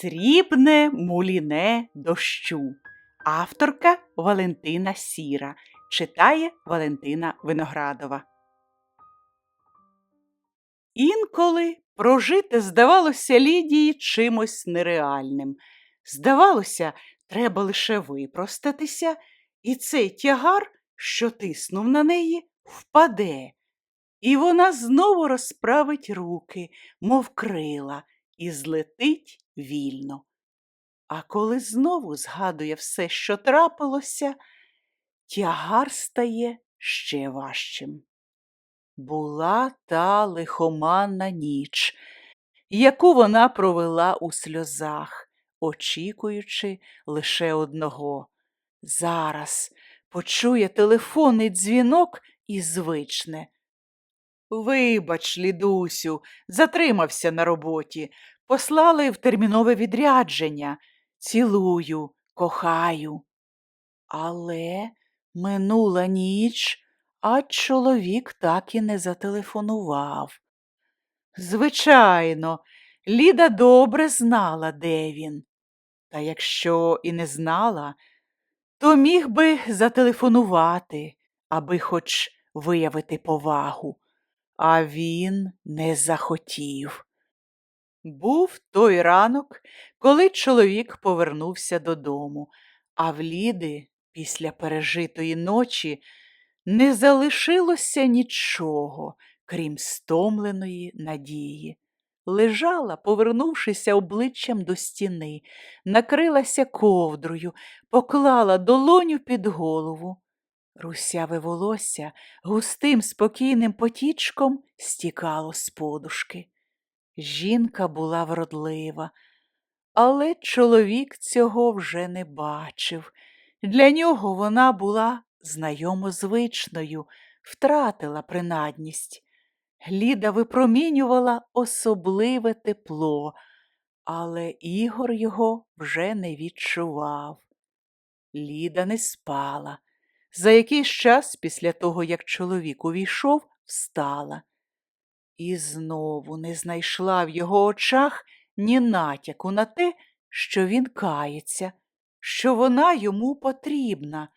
Срібне муліне дощу. Авторка Валентина Сіра. Читає Валентина Виноградова. Інколи прожити здавалося Лідії чимось нереальним. Здавалося, треба лише випростатися, і цей тягар, що тиснув на неї, впаде. І вона знову розправить руки, мов крила, і злетить вільно. А коли знову згадує все, що трапилося, тягар стає ще важчим. Була та лихоманна ніч, яку вона провела у сльозах, очікуючи лише одного. Зараз почує телефонний дзвінок і звичне. Вибач, Лідусю, затримався на роботі. Послали в термінове відрядження. Цілую, кохаю. Але минула ніч, а чоловік так і не зателефонував. Звичайно, Ліда добре знала, де він. Та якщо і не знала, то міг би зателефонувати, аби хоч виявити повагу. А він не захотів. Був той ранок, коли чоловік повернувся додому, а в Ліди після пережитої ночі не залишилося нічого, крім стомленої надії. Лежала, повернувшися обличчям до стіни, накрилася ковдрою, поклала долоню під голову. Русяве волосся густим спокійним потічком стікало з подушки. Жінка була вродлива, але чоловік цього вже не бачив. Для нього вона була знайомо звичною, втратила принадність. Гліда випромінювала особливе тепло, але Ігор його вже не відчував. Ліда не спала. За якийсь час після того, як чоловік увійшов, встала. І знову не знайшла в його очах ні натяку на те, що він кається, що вона йому потрібна.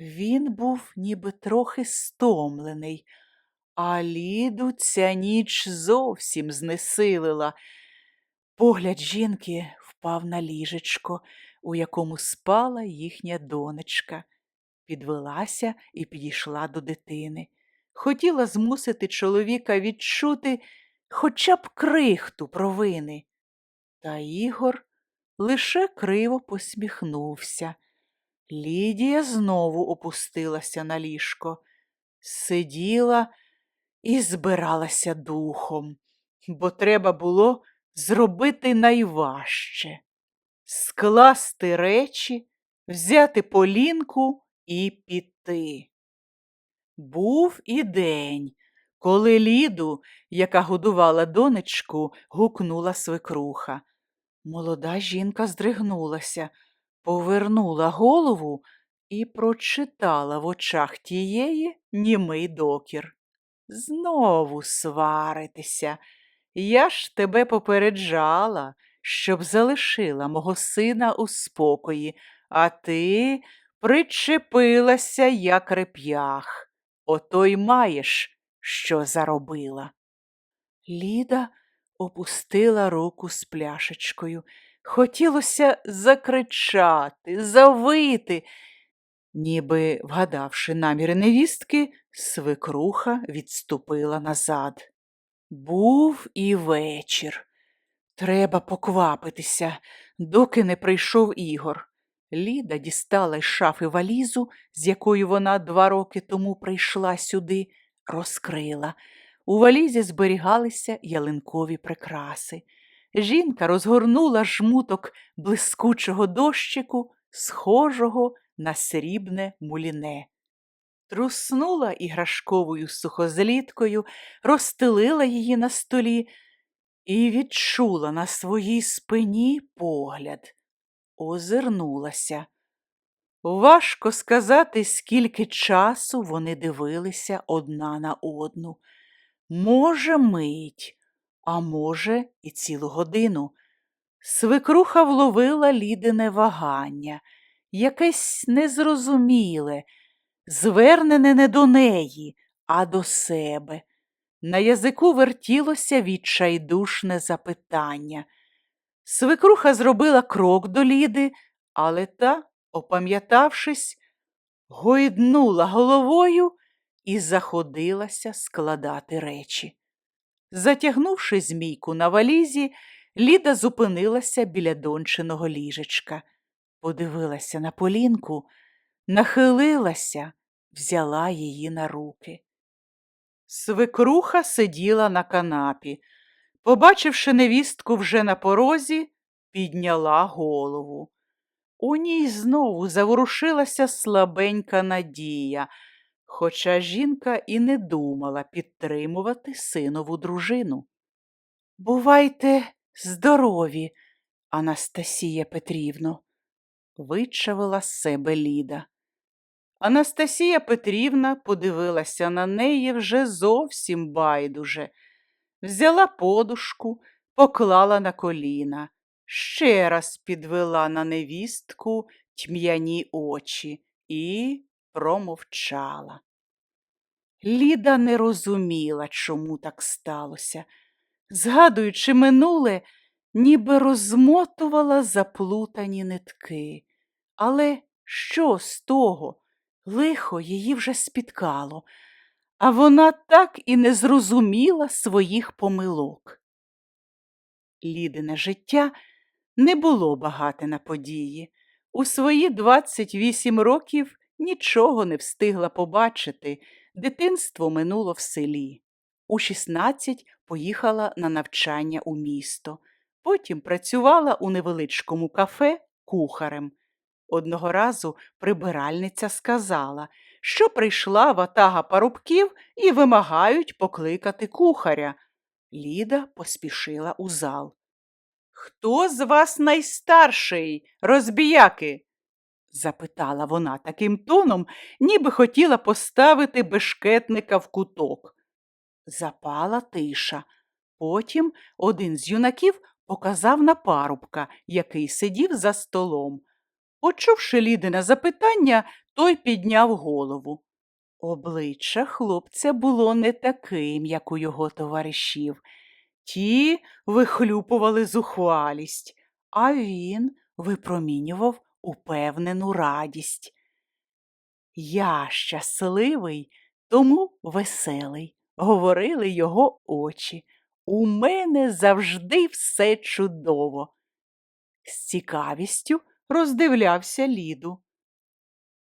Він був ніби трохи стомлений, а Ліду ця ніч зовсім знесилила. Погляд жінки впав на ліжечко, у якому спала їхня донечка. Підвелася і підійшла до дитини. Хотіла змусити чоловіка відчути хоча б крихту провини. Та Ігор лише криво посміхнувся. Лідія знову опустилася на ліжко, сиділа і збиралася духом, бо треба було зробити найважче скласти речі, взяти полінку і піти. Був і день, коли Ліду, яка годувала донечку, гукнула свекруха. Молода жінка здригнулася, повернула голову і прочитала в очах тієї німий докір. Знову сваритися. Я ж тебе попереджала, щоб залишила мого сина у спокої, а ти причепилася, як реп'ях. Ото й маєш, що заробила. Ліда опустила руку з пляшечкою. Хотілося закричати, завити. Ніби, вгадавши наміри невістки, свекруха відступила назад. Був і вечір. Треба поквапитися, доки не прийшов Ігор. Ліда дістала із шафи валізу, з якою вона два роки тому прийшла сюди, розкрила. У валізі зберігалися ялинкові прикраси. Жінка розгорнула жмуток блискучого дощику, схожого на срібне муліне. Труснула іграшковою сухозліткою, розстелила її на столі і відчула на своїй спині погляд. Озирнулася. Важко сказати, скільки часу вони дивилися одна на одну. Може, мить, а може, і цілу годину. Свекруха вловила Лідине вагання, якесь незрозуміле, звернене не до неї, а до себе. На язику вертілося відчайдушне запитання. Свекруха зробила крок до Ліди, але та, опам'ятавшись, гойднула головою і заходилася складати речі. Затягнувши змійку на валізі, Ліда зупинилася біля дончиного ліжечка, подивилася на Полінку, нахилилася, взяла її на руки. Свекруха сиділа на канапі. Побачивши невістку вже на порозі, підняла голову. У ній знову заворушилася слабенька надія, хоча жінка і не думала підтримувати синову дружину. Бувайте здорові, Анастасія Петрівно, вичавила з себе Ліда. Анастасія Петрівна подивилася на неї вже зовсім байдуже, взяла подушку, поклала на коліна, ще раз підвела на невістку тьмяні очі і промовчала. Ліда не розуміла, чому так сталося. Згадуючи минуле, ніби розмотувала заплутані нитки. Але що з того? Лихо її вже спіткало, а вона так і не зрозуміла своїх помилок. Лідине життя не було багате на події. У свої 28 років нічого не встигла побачити, дитинство минуло в селі. У 16 поїхала на навчання у місто, потім працювала у невеличкому кафе кухарем. Одного разу прибиральниця сказала, що прийшла ватага парубків і вимагають покликати кухаря. Ліда поспішила у зал. Хто з вас найстарший, розбіяки? запитала вона таким тоном, ніби хотіла поставити бешкетника в куток. Запала тиша. Потім один з юнаків показав на парубка, який сидів за столом. Почувши Лідине запитання, той підняв голову. Обличчя хлопця було не таким, як у його товаришів. Ті вихлюпували зухвалість, а він випромінював упевнену радість. Я щасливий, тому веселий, говорили його очі. У мене завжди все чудово. З цікавістю роздивлявся Ліду.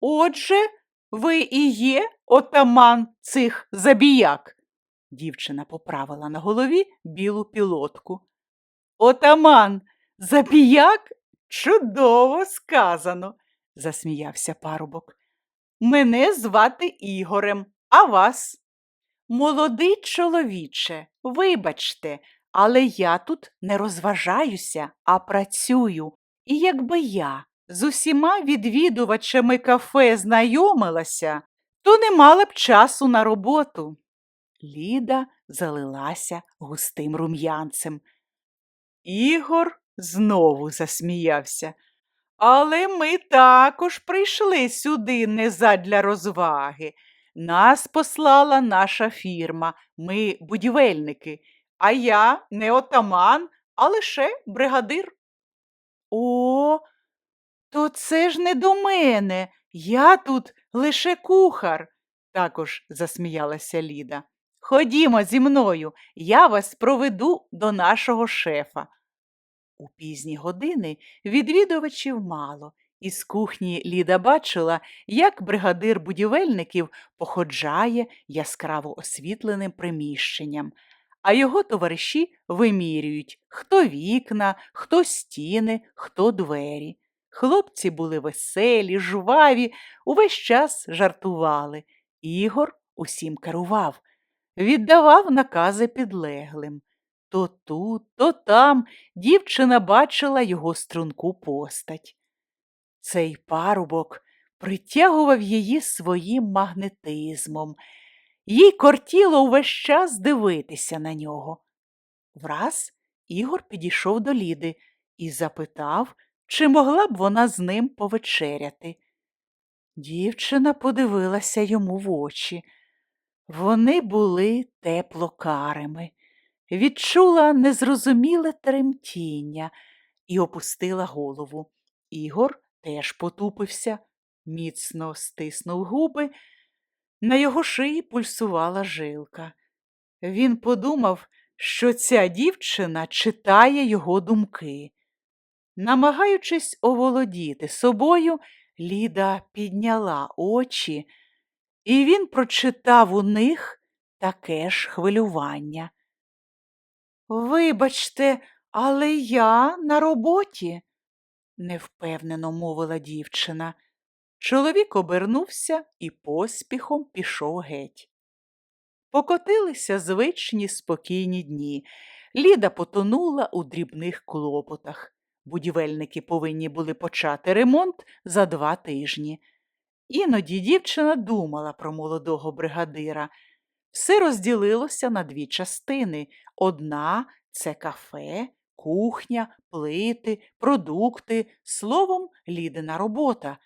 Отже, ви і є отаман цих забіяк. Дівчина поправила на голові білу пілотку. Отаман, забіяк? Чудово сказано, засміявся парубок. Мене звати Ігорем, а вас? Молодий чоловіче, вибачте, але я тут не розважаюся, а працюю. І якби я з усіма відвідувачами кафе знайомилася, то не мала б часу на роботу. Ліда залилася густим рум'янцем. Ігор знову засміявся. Але ми також прийшли сюди не задля розваги. Нас послала наша фірма, ми будівельники, а я не отаман, а лише бригадир. О, то це ж не до мене. Я тут лише кухар, також засміялася Ліда. Ходімо зі мною, я вас проведу до нашого шефа. У пізні години відвідувачів мало. Із кухні Ліда бачила, як бригадир будівельників походжає яскраво освітленим приміщенням, а його товариші вимірюють хто вікна, хто стіни, хто двері. Хлопці були веселі, жваві, увесь час жартували. Ігор усім керував, віддавав накази підлеглим. То тут, то там дівчина бачила його струнку постать. Цей парубок притягував її своїм магнетизмом. Їй кортіло увесь час дивитися на нього. Враз Ігор підійшов до Ліди і запитав, чи могла б вона з ним повечеряти. Дівчина подивилася йому в очі. Вони були теплокарими, відчула незрозуміле тремтіння і опустила голову. Ігор теж потупився, міцно стиснув губи, на його шиї пульсувала жилка. Він подумав, що ця дівчина читає його думки. Намагаючись оволодіти собою, Ліда підняла очі, і він прочитав у них таке ж хвилювання. Вибачте, але я на роботі, невпевнено мовила дівчина. Чоловік обернувся і поспіхом пішов геть. Покотилися звичні спокійні дні. Ліда потонула у дрібних клопотах. Будівельники повинні були почати ремонт за два тижні. Іноді дівчина думала про молодого бригадира. Все розділилося на дві частини. Одна це кафе, кухня, плити, продукти, словом, лідина робота.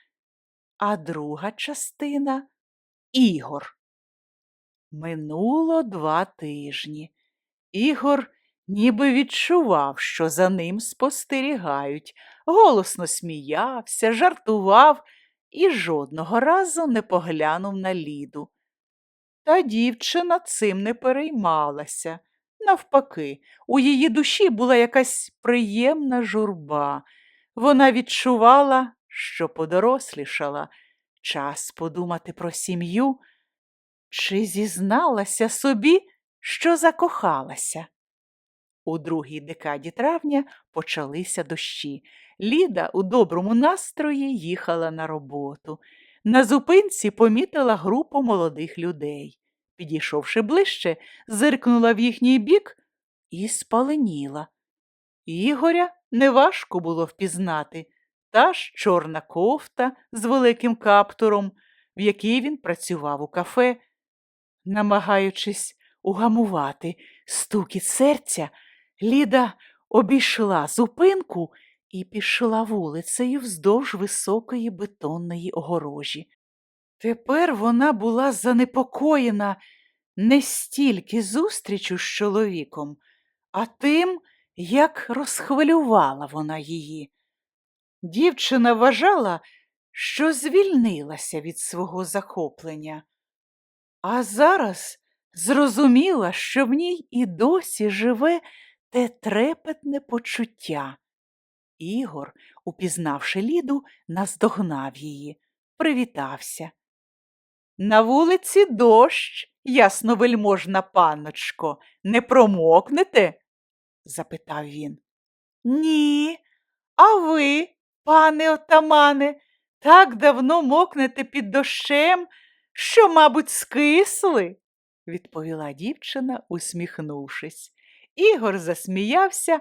А друга частина Ігор. Минуло два тижні. Ігор ніби відчував, що за ним спостерігають, голосно сміявся, жартував і жодного разу не поглянув на Ліду. Та дівчина цим не переймалася. Навпаки, у її душі була якась приємна журба. Вона відчувала, що подорослішала, час подумати про сім'ю. Чи зізналася собі, що закохалася? У другій декаді травня почалися дощі. Ліда у доброму настрої їхала на роботу. На зупинці помітила групу молодих людей. Підійшовши ближче, зиркнула в їхній бік і спаленіла. Ігоря неважко було впізнати та ж чорна кофта з великим каптуром, в якій він працював у кафе. Намагаючись угамувати стукіт серця, Ліда обійшла зупинку і пішла вулицею вздовж високої бетонної огорожі. Тепер вона була занепокоєна не стільки зустрічю з чоловіком, а тим, як розхвилювала вона її. Дівчина вважала, що звільнилася від свого захоплення, а зараз зрозуміла, що в ній і досі живе те трепетне почуття. Ігор, упізнавши Ліду, наздогнав її, привітався. На вулиці дощ, ясновельможна панночко, не промокнете? запитав він. Ні, а ви, пане отамане, так давно мокнете під дощем, що, мабуть, скисли, відповіла дівчина, усміхнувшись. Ігор засміявся,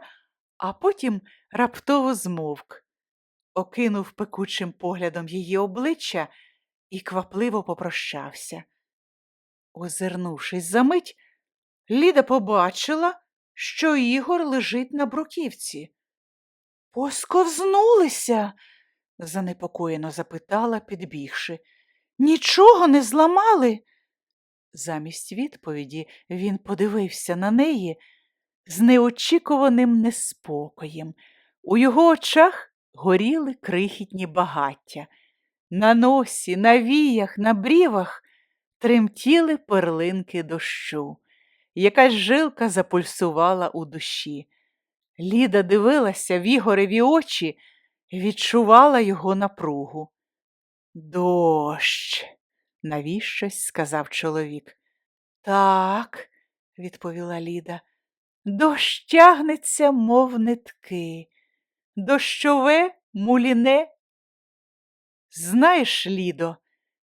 а потім раптово змовк, окинув пекучим поглядом її обличчя і квапливо попрощався. Озирнувшись за мить, Ліда побачила, що Ігор лежить на бруківці. Посковзнулися? занепокоєно запитала, підбігши. Нічого не зламали? Замість відповіді він подивився на неї з неочікуваним неспокоєм. У його очах горіли крихітні багаття. На носі, на віях, на брівах тремтіли перлинки дощу. Якась жилка запульсувала у душі. Ліда дивилася в Ігореві очі відчувала його напругу. Дощ, навіщось сказав чоловік. Так, відповіла Ліда, дощ тягнеться, мов нитки, дощове муліне. Знаєш, Лідо,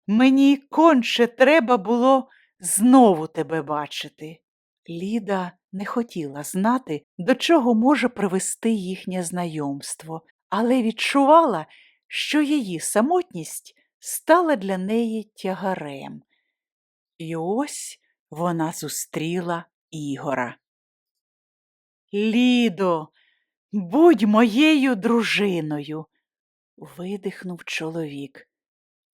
мені конче треба було знову тебе бачити. Ліда не хотіла знати, до чого може привести їхнє знайомство, але відчувала, що її самотність стала для неї тягарем. І ось вона зустріла Ігора. Лідо, Будь моєю дружиною, видихнув чоловік.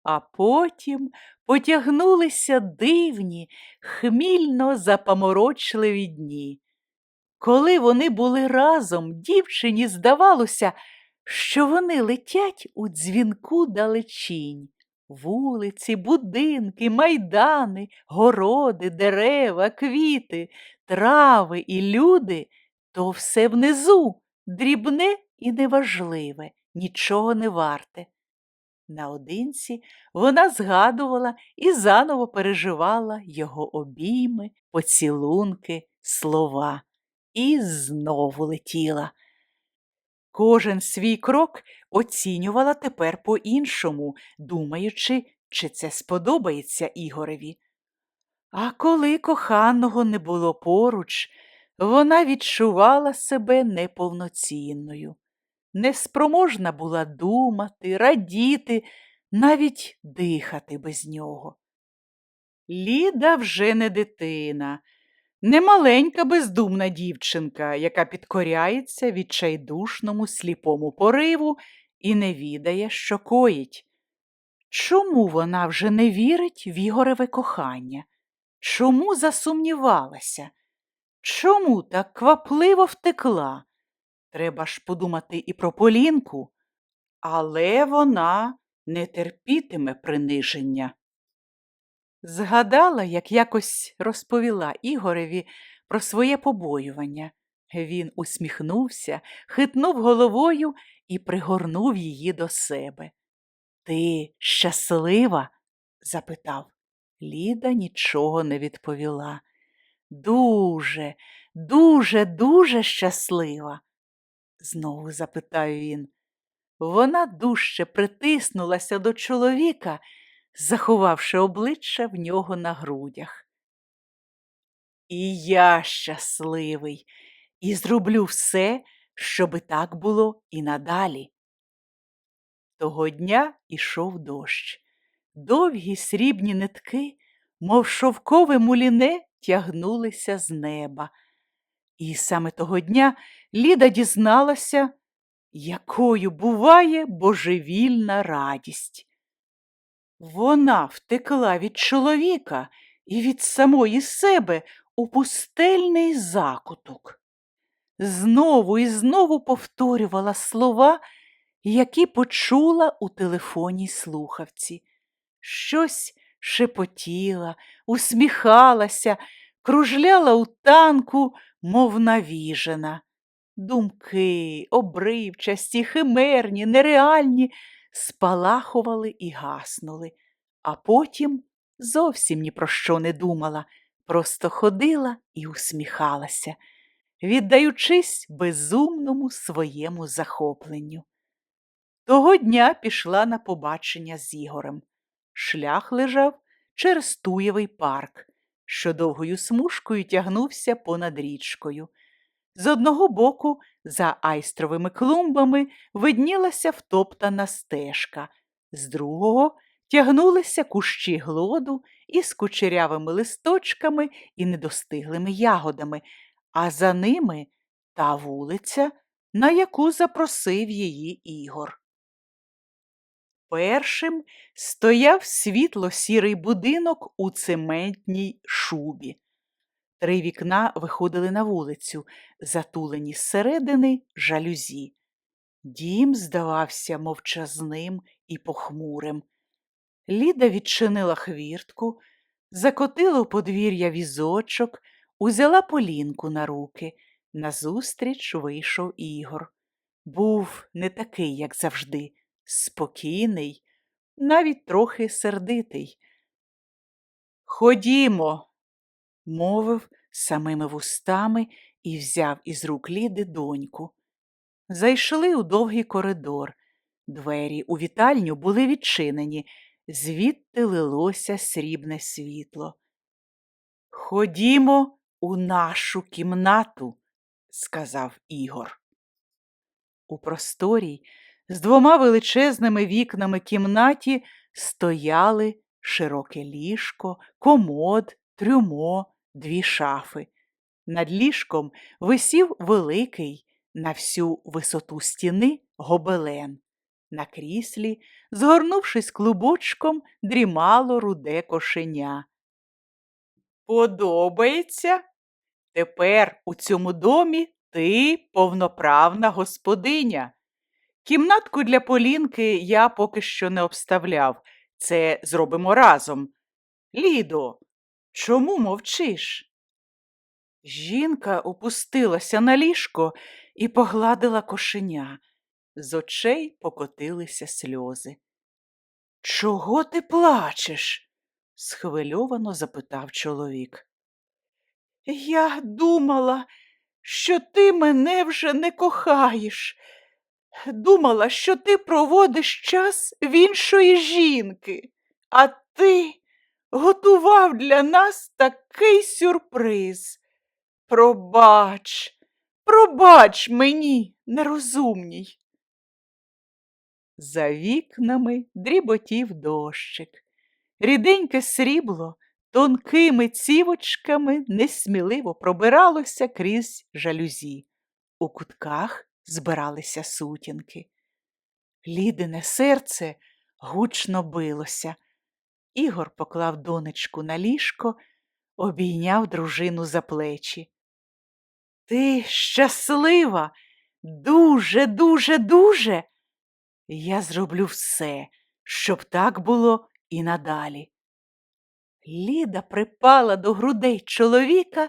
А потім потягнулися дивні, хмільно запаморочливі дні. Коли вони були разом, дівчині здавалося, що вони летять у дзвінку далечінь. Вулиці, будинки, майдани, городи, дерева, квіти, трави і люди то все внизу, дрібне і неважливе, нічого не варте. Наодинці вона згадувала і заново переживала його обійми, поцілунки, слова і знову летіла. Кожен свій крок оцінювала тепер по-іншому, думаючи, чи це сподобається Ігореві. А коли коханого не було поруч, вона відчувала себе неповноцінною, неспроможна була думати, радіти, навіть дихати без нього. Ліда вже не дитина, не маленька бездумна дівчинка, яка підкоряється відчайдушному сліпому пориву і не відає, що коїть. Чому вона вже не вірить в Ігореве кохання? Чому засумнівалася? Чому так квапливо втекла? Треба ж подумати і про Полінку, але вона не терпітиме приниження. Згадала, як якось розповіла Ігореві про своє побоювання. Він усміхнувся, хитнув головою і пригорнув її до себе. Ти щаслива? запитав. Ліда нічого не відповіла. Дуже, дуже, дуже щаслива, знову запитав він. Вона дужче притиснулася до чоловіка заховавши обличчя в нього на грудях. І я щасливий і зроблю все, щоби так було і надалі. Того дня ішов дощ. Довгі срібні нитки, мов шовкове муліне, тягнулися з неба. І саме того дня Ліда дізналася, якою буває божевільна радість. Вона втекла від чоловіка і від самої себе у пустельний закуток. Знову і знову повторювала слова, які почула у телефонній слухавці. Щось шепотіла, усміхалася, кружляла у танку, мов навіжена. Думки, обривчасті, химерні, нереальні спалахували і гаснули, а потім зовсім ні про що не думала, просто ходила і усміхалася, віддаючись безумному своєму захопленню. Того дня пішла на побачення з Ігорем. Шлях лежав через Туєвий парк, що довгою смужкою тягнувся понад річкою. З одного боку, за айстровими клумбами, виднілася втоптана стежка, з другого тягнулися кущі глоду із кучерявими листочками і недостиглими ягодами, а за ними та вулиця, на яку запросив її Ігор. Першим стояв світло сірий будинок у цементній шубі. Три вікна виходили на вулицю, затулені зсередини жалюзі. Дім здавався мовчазним і похмурим. Ліда відчинила хвіртку, закотила у подвір'я візочок, узяла полінку на руки. Назустріч вийшов Ігор. Був не такий, як завжди, спокійний, навіть трохи сердитий. Ходімо, мовив самими вустами і взяв із рук Ліди доньку. Зайшли у довгий коридор. Двері у вітальню були відчинені, звідти лилося срібне світло. Ходімо у нашу кімнату, сказав Ігор. У просторій з двома величезними вікнами кімнаті стояли широке ліжко, комод, трюмо, дві шафи. Над ліжком висів великий, На всю висоту стіни гобелен. На кріслі, згорнувшись клубочком, дрімало руде кошеня. Подобається? Тепер у цьому домі ти повноправна господиня. Кімнатку для Полінки я поки що не обставляв. Це зробимо разом. Лідо, чому мовчиш? Жінка опустилася на ліжко і погладила кошеня. З очей покотилися сльози. Чого ти плачеш? схвильовано запитав чоловік. Я думала, що ти мене вже не кохаєш. Думала, що ти проводиш час в іншої жінки, а ти готував для нас такий сюрприз. Пробач, пробач мені, нерозумній. За вікнами дріботів дощик. Ріденьке срібло тонкими цівочками несміливо пробиралося крізь жалюзі. У кутках збиралися сутінки. Лідине серце гучно билося. Ігор поклав донечку на ліжко, обійняв дружину за плечі. Ти щаслива, дуже, дуже, дуже. Я зроблю все, щоб так було і надалі. Ліда припала до грудей чоловіка,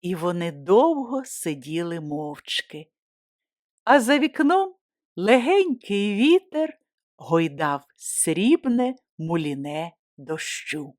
і вони довго сиділи мовчки. А за вікном легенький вітер гойдав срібне муліне дощу.